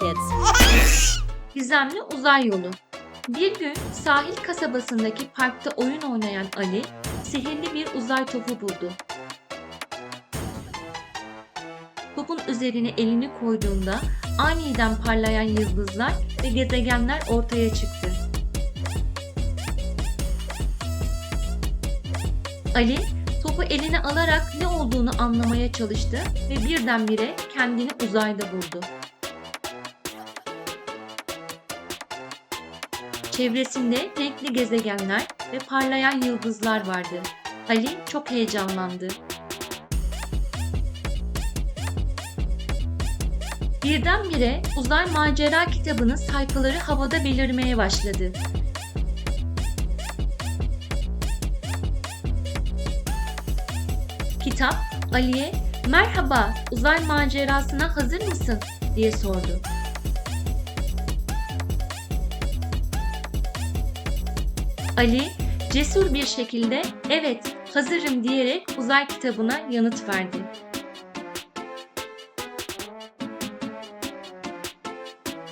Kids. Gizemli uzay yolu. Bir gün sahil kasabasındaki parkta oyun oynayan Ali, sihirli bir uzay topu buldu. Topun üzerine elini koyduğunda aniden parlayan yıldızlar ve gezegenler ortaya çıktı. Ali, topu eline alarak ne olduğunu anlamaya çalıştı ve birdenbire kendini uzayda buldu. Çevresinde renkli gezegenler ve parlayan yıldızlar vardı. Ali çok heyecanlandı. Birdenbire uzay macera kitabının sayfaları havada belirmeye başladı. Kitap Ali'ye "Merhaba, uzay macerasına hazır mısın?" diye sordu. Ali cesur bir şekilde evet hazırım diyerek uzay kitabına yanıt verdi.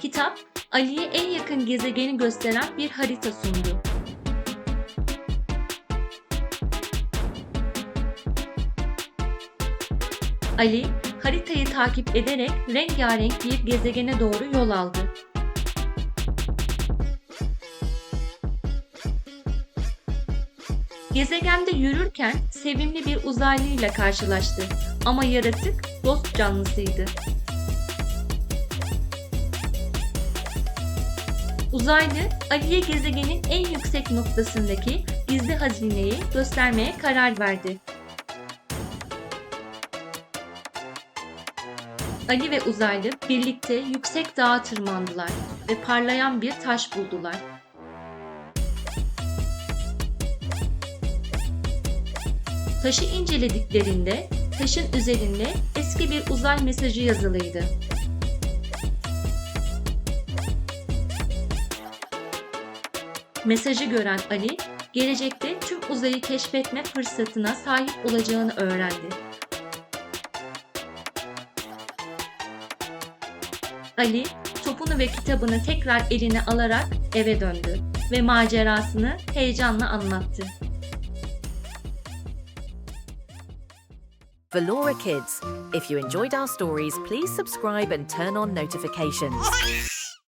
Kitap Ali'ye en yakın gezegeni gösteren bir harita sundu. Ali haritayı takip ederek rengarenk bir gezegene doğru yol aldı. Gezegende yürürken sevimli bir uzaylıyla karşılaştı ama yaratık dost canlısıydı. Uzaylı Ali'ye gezegenin en yüksek noktasındaki gizli hazineyi göstermeye karar verdi. Ali ve uzaylı birlikte yüksek dağa tırmandılar ve parlayan bir taş buldular. Taşı incelediklerinde taşın üzerinde eski bir uzay mesajı yazılıydı. Mesajı gören Ali, gelecekte tüm uzayı keşfetme fırsatına sahip olacağını öğrendi. Ali, topunu ve kitabını tekrar eline alarak eve döndü ve macerasını heyecanla anlattı. Valora Kids. If you enjoyed our stories, please subscribe and turn on notifications.